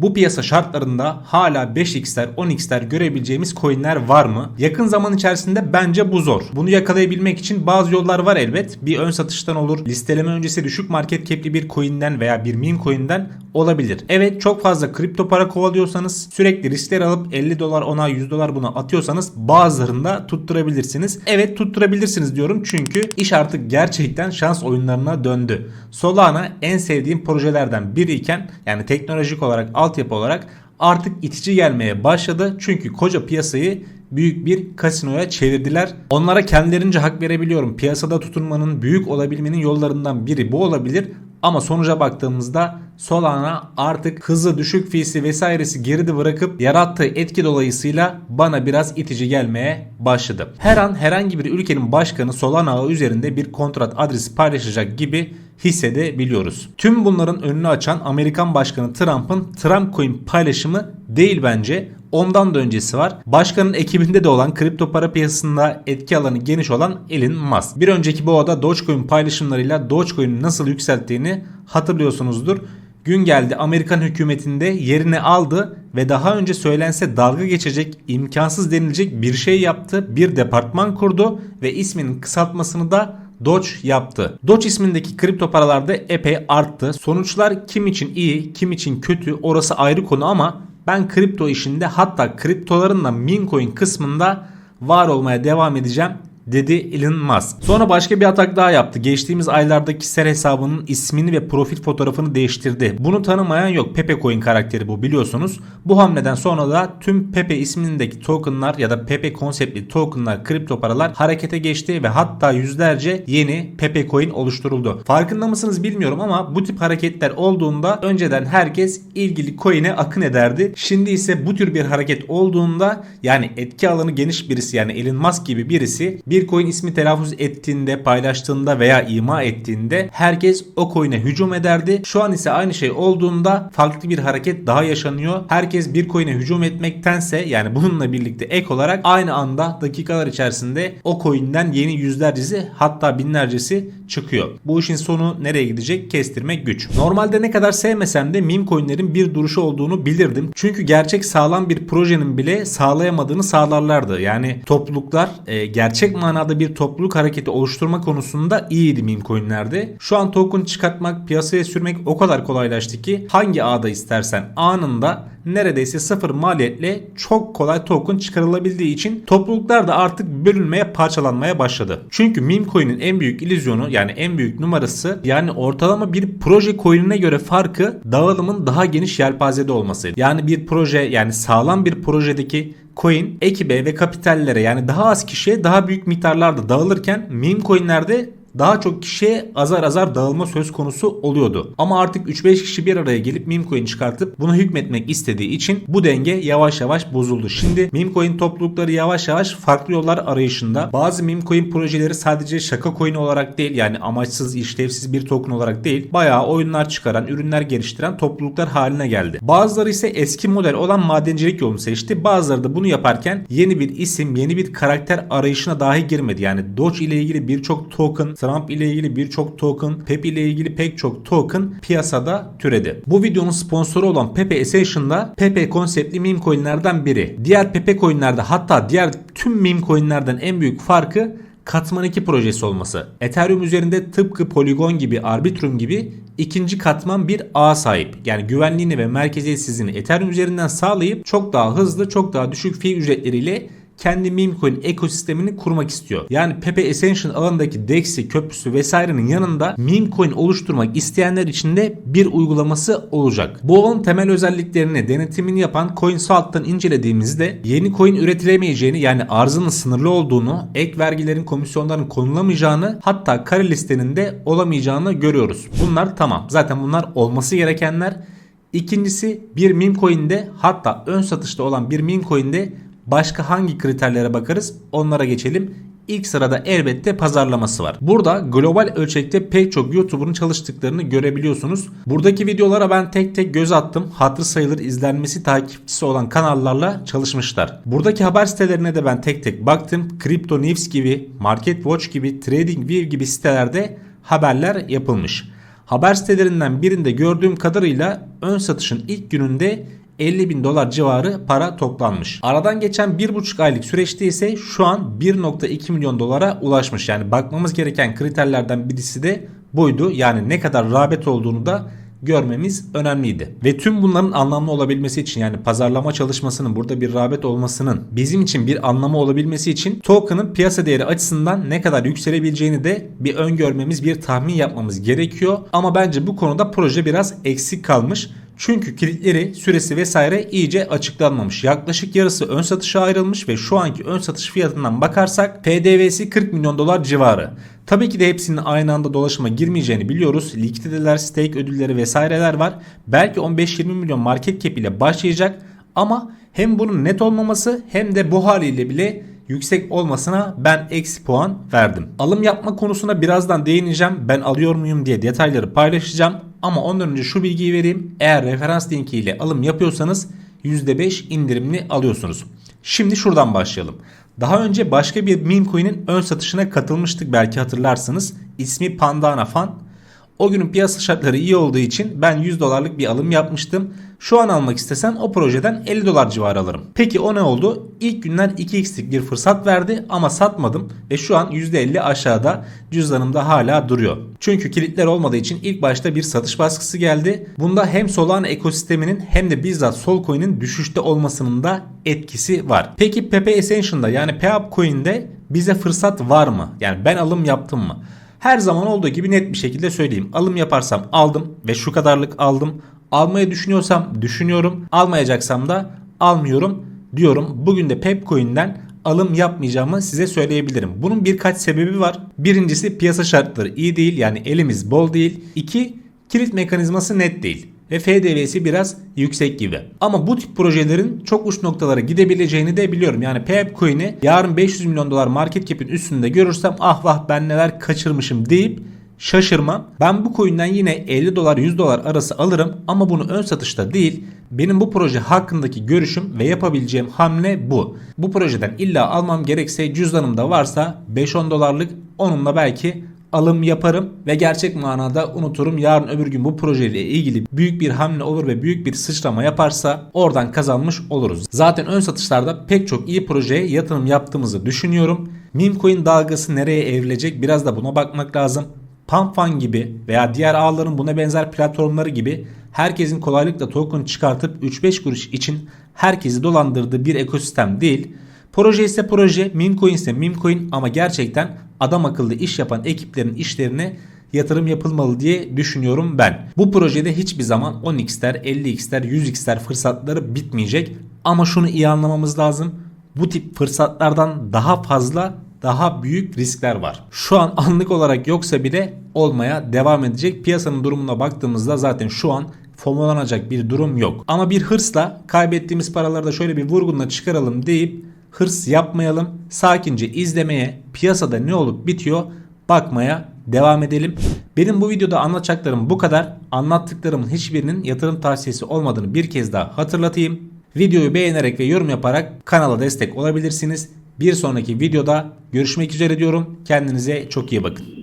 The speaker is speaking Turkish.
Bu piyasa şartlarında hala 5x'ler 10x'ler görebileceğimiz coinler var mı? Yakın zaman içerisinde bence bu zor. Bunu yakalayabilmek için bazı yollar var elbet. Bir ön satıştan olur. Listeleme öncesi düşük market cap'li bir coin'den veya bir meme coin'den olabilir. Evet çok fazla kripto para kovalıyorsanız sürekli riskler alıp 50 dolar ona 100 dolar buna atıyorsanız bazılarında tutturabilirsiniz. Evet tutturabilirsiniz diyorum çünkü iş artık gerçekten şans oyunlarına döndü. Solana en sevdiğim projelerden biriyken yani teknolojik olarak altyapı olarak artık itici gelmeye başladı. Çünkü koca piyasayı büyük bir kasinoya çevirdiler. Onlara kendilerince hak verebiliyorum. Piyasada tutunmanın, büyük olabilmenin yollarından biri bu olabilir. Ama sonuca baktığımızda Solana artık hızı düşük fiyesi vesairesi geride bırakıp yarattığı etki dolayısıyla bana biraz itici gelmeye başladı. Her an herhangi bir ülkenin başkanı Solana üzerinde bir kontrat adresi paylaşacak gibi hissedebiliyoruz. Tüm bunların önünü açan Amerikan Başkanı Trump'ın Trump Coin paylaşımı değil bence. Ondan da öncesi var. Başkanın ekibinde de olan kripto para piyasasında etki alanı geniş olan Elon Musk. Bir önceki boğada Dogecoin paylaşımlarıyla Dogecoin'i nasıl yükselttiğini hatırlıyorsunuzdur. Gün geldi Amerikan hükümetinde yerini aldı ve daha önce söylense dalga geçecek, imkansız denilecek bir şey yaptı. Bir departman kurdu ve isminin kısaltmasını da Doge yaptı. Doge ismindeki kripto paralarda epey arttı. Sonuçlar kim için iyi, kim için kötü orası ayrı konu ama ben kripto işinde hatta kriptoların da meme coin kısmında var olmaya devam edeceğim dedi Elon Musk. Sonra başka bir atak daha yaptı. Geçtiğimiz aylarda kişisel hesabının ismini ve profil fotoğrafını değiştirdi. Bunu tanımayan yok. Pepe Coin karakteri bu biliyorsunuz. Bu hamleden sonra da tüm Pepe ismindeki tokenlar ya da Pepe konseptli tokenlar, kripto paralar harekete geçti ve hatta yüzlerce yeni Pepe Coin oluşturuldu. Farkında mısınız bilmiyorum ama bu tip hareketler olduğunda önceden herkes ilgili coin'e akın ederdi. Şimdi ise bu tür bir hareket olduğunda yani etki alanı geniş birisi yani Elon Musk gibi birisi bir coin ismi telaffuz ettiğinde, paylaştığında veya ima ettiğinde herkes o coin'e hücum ederdi. Şu an ise aynı şey olduğunda farklı bir hareket daha yaşanıyor. Herkes bir coin'e hücum etmektense yani bununla birlikte ek olarak aynı anda dakikalar içerisinde o coin'den yeni yüzlercesi hatta binlercesi çıkıyor. Bu işin sonu nereye gidecek kestirmek güç. Normalde ne kadar sevmesem de meme coin'lerin bir duruşu olduğunu bilirdim. Çünkü gerçek sağlam bir projenin bile sağlayamadığını sağlarlardı. Yani topluluklar e, gerçek manada bir topluluk hareketi oluşturma konusunda iyiydi meme coinlerde. Şu an token çıkartmak, piyasaya sürmek o kadar kolaylaştı ki hangi ağda istersen anında neredeyse sıfır maliyetle çok kolay token çıkarılabildiği için topluluklar da artık bölünmeye parçalanmaya başladı. Çünkü meme coin'in en büyük illüzyonu yani en büyük numarası yani ortalama bir proje coin'ine göre farkı dağılımın daha geniş yelpazede olmasıydı. Yani bir proje yani sağlam bir projedeki coin ekibe ve kapitallere yani daha az kişiye daha büyük miktarlarda dağılırken meme coinlerde daha çok kişiye azar azar dağılma söz konusu oluyordu. Ama artık 3-5 kişi bir araya gelip meme coin çıkartıp bunu hükmetmek istediği için bu denge yavaş yavaş bozuldu. Şimdi meme coin toplulukları yavaş yavaş farklı yollar arayışında. Bazı meme coin projeleri sadece şaka coin olarak değil yani amaçsız işlevsiz bir token olarak değil bayağı oyunlar çıkaran, ürünler geliştiren topluluklar haline geldi. Bazıları ise eski model olan madencilik yolunu seçti. Bazıları da bunu yaparken yeni bir isim, yeni bir karakter arayışına dahi girmedi. Yani Doge ile ilgili birçok token, Trump ile ilgili birçok token, Pepe ile ilgili pek çok token piyasada türedi. Bu videonun sponsoru olan Pepe Ascension'da Pepe konseptli meme coinlerden biri. Diğer Pepe coinlerde hatta diğer tüm meme coinlerden en büyük farkı katman 2 projesi olması. Ethereum üzerinde tıpkı Polygon gibi, Arbitrum gibi ikinci katman bir ağ sahip. Yani güvenliğini ve merkeziyetsizliğini Ethereum üzerinden sağlayıp çok daha hızlı, çok daha düşük fee ücretleriyle kendi meme coin ekosistemini kurmak istiyor. Yani Pepe Ascension alanındaki DEX'i, köprüsü vesairenin yanında meme coin oluşturmak isteyenler için de bir uygulaması olacak. Bu alanın temel özelliklerini, denetimini yapan CoinSalt'tan incelediğimizde yeni coin üretilemeyeceğini yani arzının sınırlı olduğunu, ek vergilerin komisyonların konulamayacağını hatta kare listenin de olamayacağını görüyoruz. Bunlar tamam. Zaten bunlar olması gerekenler. İkincisi bir meme coin'de hatta ön satışta olan bir meme coin'de Başka hangi kriterlere bakarız? Onlara geçelim. İlk sırada elbette pazarlaması var. Burada global ölçekte pek çok YouTuber'ın çalıştıklarını görebiliyorsunuz. Buradaki videolara ben tek tek göz attım. Hatır sayılır izlenmesi takipçisi olan kanallarla çalışmışlar. Buradaki haber sitelerine de ben tek tek baktım. Crypto News gibi, Market Watch gibi, TradingView gibi sitelerde haberler yapılmış. Haber sitelerinden birinde gördüğüm kadarıyla ön satışın ilk gününde 50 bin dolar civarı para toplanmış. Aradan geçen 1,5 aylık süreçte ise şu an 1.2 milyon dolara ulaşmış. Yani bakmamız gereken kriterlerden birisi de buydu. Yani ne kadar rağbet olduğunu da görmemiz önemliydi. Ve tüm bunların anlamlı olabilmesi için yani pazarlama çalışmasının burada bir rağbet olmasının bizim için bir anlamı olabilmesi için token'ın piyasa değeri açısından ne kadar yükselebileceğini de bir öngörmemiz, bir tahmin yapmamız gerekiyor. Ama bence bu konuda proje biraz eksik kalmış. Çünkü kilitleri, süresi vesaire iyice açıklanmamış. Yaklaşık yarısı ön satışa ayrılmış ve şu anki ön satış fiyatından bakarsak PDV'si 40 milyon dolar civarı. Tabii ki de hepsinin aynı anda dolaşıma girmeyeceğini biliyoruz. Likiditeler, stake ödülleri vesaireler var. Belki 15-20 milyon market cap ile başlayacak ama hem bunun net olmaması hem de bu haliyle bile yüksek olmasına ben eksi puan verdim. Alım yapma konusuna birazdan değineceğim. Ben alıyor muyum diye detayları paylaşacağım. Ama ondan önce şu bilgiyi vereyim. Eğer referans linki ile alım yapıyorsanız %5 indirimli alıyorsunuz. Şimdi şuradan başlayalım. Daha önce başka bir meme coin'in ön satışına katılmıştık belki hatırlarsınız. İsmi Pandana Fan. O günün piyasa şartları iyi olduğu için ben 100 dolarlık bir alım yapmıştım. Şu an almak istesem o projeden 50 dolar civarı alırım. Peki o ne oldu? İlk günden 2x'lik bir fırsat verdi ama satmadım ve şu an %50 aşağıda cüzdanımda hala duruyor. Çünkü kilitler olmadığı için ilk başta bir satış baskısı geldi. Bunda hem Solana ekosisteminin hem de bizzat Solcoin'in düşüşte olmasının da etkisi var. Peki Pepe Ascension'da yani Payup Coin'de bize fırsat var mı? Yani ben alım yaptım mı? Her zaman olduğu gibi net bir şekilde söyleyeyim. Alım yaparsam aldım ve şu kadarlık aldım. Almayı düşünüyorsam düşünüyorum. Almayacaksam da almıyorum diyorum. Bugün de Pepcoin'den alım yapmayacağımı size söyleyebilirim. Bunun birkaç sebebi var. Birincisi piyasa şartları iyi değil yani elimiz bol değil. İki kilit mekanizması net değil ve FDV'si biraz yüksek gibi. Ama bu tip projelerin çok uç noktalara gidebileceğini de biliyorum. Yani Payap Coin'i yarın 500 milyon dolar market cap'in üstünde görürsem ah vah ben neler kaçırmışım deyip şaşırmam. Ben bu coin'den yine 50 dolar 100 dolar arası alırım ama bunu ön satışta değil benim bu proje hakkındaki görüşüm ve yapabileceğim hamle bu. Bu projeden illa almam gerekse cüzdanımda varsa 5-10 dolarlık onunla belki alım yaparım ve gerçek manada unuturum. Yarın öbür gün bu projeyle ilgili büyük bir hamle olur ve büyük bir sıçrama yaparsa oradan kazanmış oluruz. Zaten ön satışlarda pek çok iyi projeye yatırım yaptığımızı düşünüyorum. Meme coin dalgası nereye evrilecek biraz da buna bakmak lazım. Pumpfan gibi veya diğer ağların buna benzer platformları gibi herkesin kolaylıkla token çıkartıp 3-5 kuruş için herkesi dolandırdığı bir ekosistem değil. Proje ise proje, meme coin ise meme coin ama gerçekten adam akıllı iş yapan ekiplerin işlerine yatırım yapılmalı diye düşünüyorum ben. Bu projede hiçbir zaman 10x'ler, 50x'ler, 100x'ler fırsatları bitmeyecek. Ama şunu iyi anlamamız lazım. Bu tip fırsatlardan daha fazla daha büyük riskler var. Şu an anlık olarak yoksa bile olmaya devam edecek. Piyasanın durumuna baktığımızda zaten şu an fomolanacak bir durum yok. Ama bir hırsla kaybettiğimiz paraları da şöyle bir vurgunla çıkaralım deyip hırs yapmayalım. Sakince izlemeye, piyasada ne olup bitiyor bakmaya devam edelim. Benim bu videoda anlatacaklarım bu kadar. Anlattıklarımın hiçbirinin yatırım tavsiyesi olmadığını bir kez daha hatırlatayım. Videoyu beğenerek ve yorum yaparak kanala destek olabilirsiniz. Bir sonraki videoda görüşmek üzere diyorum. Kendinize çok iyi bakın.